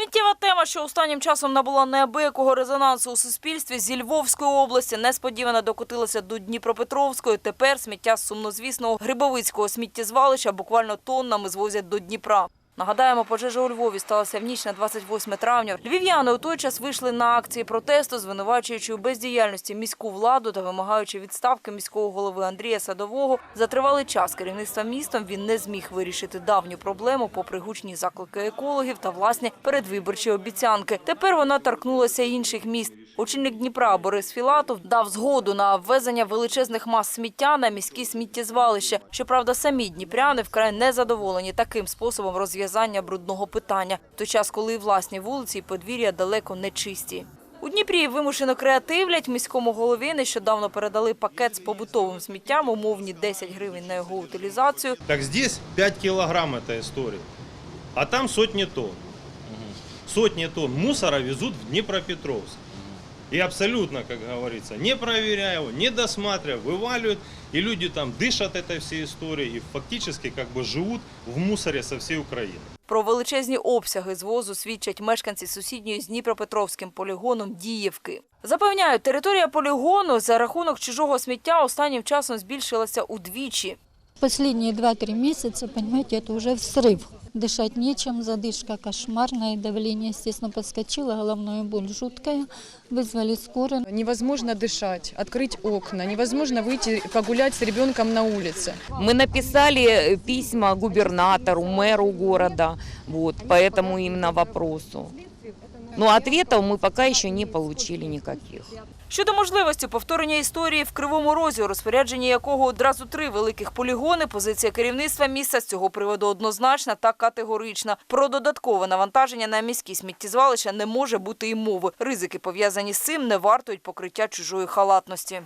Сміттєва тема, що останнім часом набула неабиякого резонансу у суспільстві, зі Львовської області несподівано докотилася до Дніпропетровської. Тепер сміття з сумнозвісного Грибовицького сміттєзвалища буквально тоннами звозять до Дніпра. Нагадаємо, пожежа у Львові сталася в ніч на 28 травня. Львів'яни у той час вийшли на акції протесту, звинувачуючи у бездіяльності міську владу та вимагаючи відставки міського голови Андрія Садового. За тривалий час керівництва містом він не зміг вирішити давню проблему, попри гучні заклики екологів та власні передвиборчі обіцянки. Тепер вона торкнулася інших міст. Очільник Дніпра Борис Філатов дав згоду на ввезення величезних мас сміття на міські сміттєзвалища. Щоправда, самі дніпряни вкрай не задоволені таким способом розв'язання брудного питання, в той час, коли власні вулиці і подвір'я далеко не чисті. У Дніпрі вимушено креативлять. Міському голові нещодавно передали пакет з побутовим сміттям, умовні 10 гривень на його утилізацію. Так здесь 5 килограмм эта история, а там сотни тонн. Сотни тонн мусора везут в Днепропетровск. И абсолютно, как говорится, не проверяя его, не досматривая, вываливают, и люди там дышат этой всей историей и фактически как бы живут в мусоре со всей Украины. Про величезні обсяги звозу свідчать мешканці сусідньої з Дніпропетровським полігоном Діївки. Запевняють, територія полігону за рахунок чужого сміття останнім часом збільшилася удвічі. Последние 2-3 месяца, понимаете, это уже взрыв. Дышать нечем, задышка кошмарная, давление, естественно, подскочило, головная боль жуткая. Вызвали скорую. Невозможно дышать, открыть окна, невозможно выйти погулять с ребенком на улице. Мы написали э, письма губернатору, мэру города вот, по этому именно вопросу. Но ответов мы пока еще не получили никаких. Щодо можливості повторення історії в Кривому Розі, у розпорядженні якого одразу три великих полігони, позиція керівництва міста з цього приводу однозначна та категорична. Про додаткове навантаження на міські сміттєзвалища не може бути і мови. Ризики, пов'язані з цим, не вартують покриття чужої халатності.